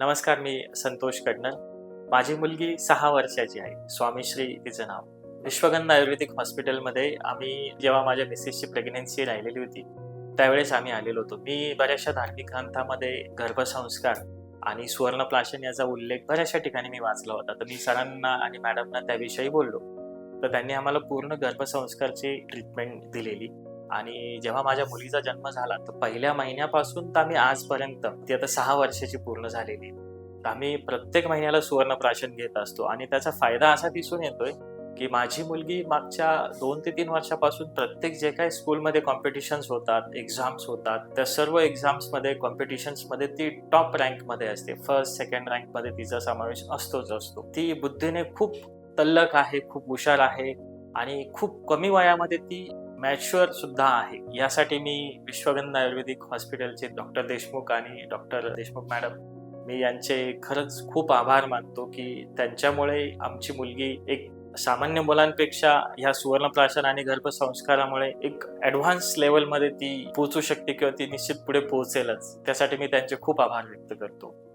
नमस्कार मी संतोष कडनल माझी मुलगी सहा वर्षाची आहे. स्वामीश्री तिचं नाव. विश्वगंध आयुर्वेदिक हॉस्पिटलमध्ये आम्ही जेव्हा माझ्या मिसेसची प्रेग्नेन्सी राहिलेली होती त्यावेळेस आम्ही आलेलो होतो. मी बऱ्याचशा धार्मिक ग्रंथामध्ये गर्भसंस्कार आणि सुवर्णप्लाशन याचा उल्लेख बऱ्याचशा ठिकाणी मी वाचला होता. तर मी सरांना आणि मॅडमना त्याविषयी बोललो. तर त्यांनी आम्हाला पूर्ण गर्भसंस्कारची ट्रीटमेंट दिलेली. आणि जेव्हा माझ्या मुलीचा जन्म झाला तर पहिल्या महिन्यापासून तर आम्ही आजपर्यंत ती आता सहा वर्षाची पूर्ण झालेली तर आम्ही प्रत्येक महिन्याला सुवर्णप्राशन घेत असतो आणि त्याचा फायदा असा दिसून येतोय की माझी मुलगी मागच्या दोन ते तीन वर्षापासून प्रत्येक जे काही स्कूलमध्ये कॉम्पिटिशन्स होतात एक्झाम्स होतात त्या सर्व एक्झाम्समध्ये कॉम्पिटिशन्समध्ये ती टॉप रँकमध्ये असते. फर्स्ट सेकंड रँकमध्ये तिचा समावेश असतोच असतो. ती बुद्धीने खूप तल्लक आहे खूप हुशार आहे आणि खूप कमी वयामध्ये ती मॅच्युअर सुद्धा आहे. यासाठी मी विश्वगंध आयुर्वेदिक हॉस्पिटलचे डॉक्टर देशमुख आणि डॉक्टर देशमुख मॅडम मी यांचे खरंच खूप आभार मानतो की त्यांच्यामुळे आमची मुलगी एक सामान्य मुलांपेक्षा ह्या सुवर्णप्राशन आणि गर्भसंस्कारामुळे एक ऍडव्हान्स लेवलमध्ये ती पोहोचू शकते किंवा ती निश्चित पुढे पोहोचेलच. त्यासाठी मी त्यांचे खूप आभार व्यक्त करतो.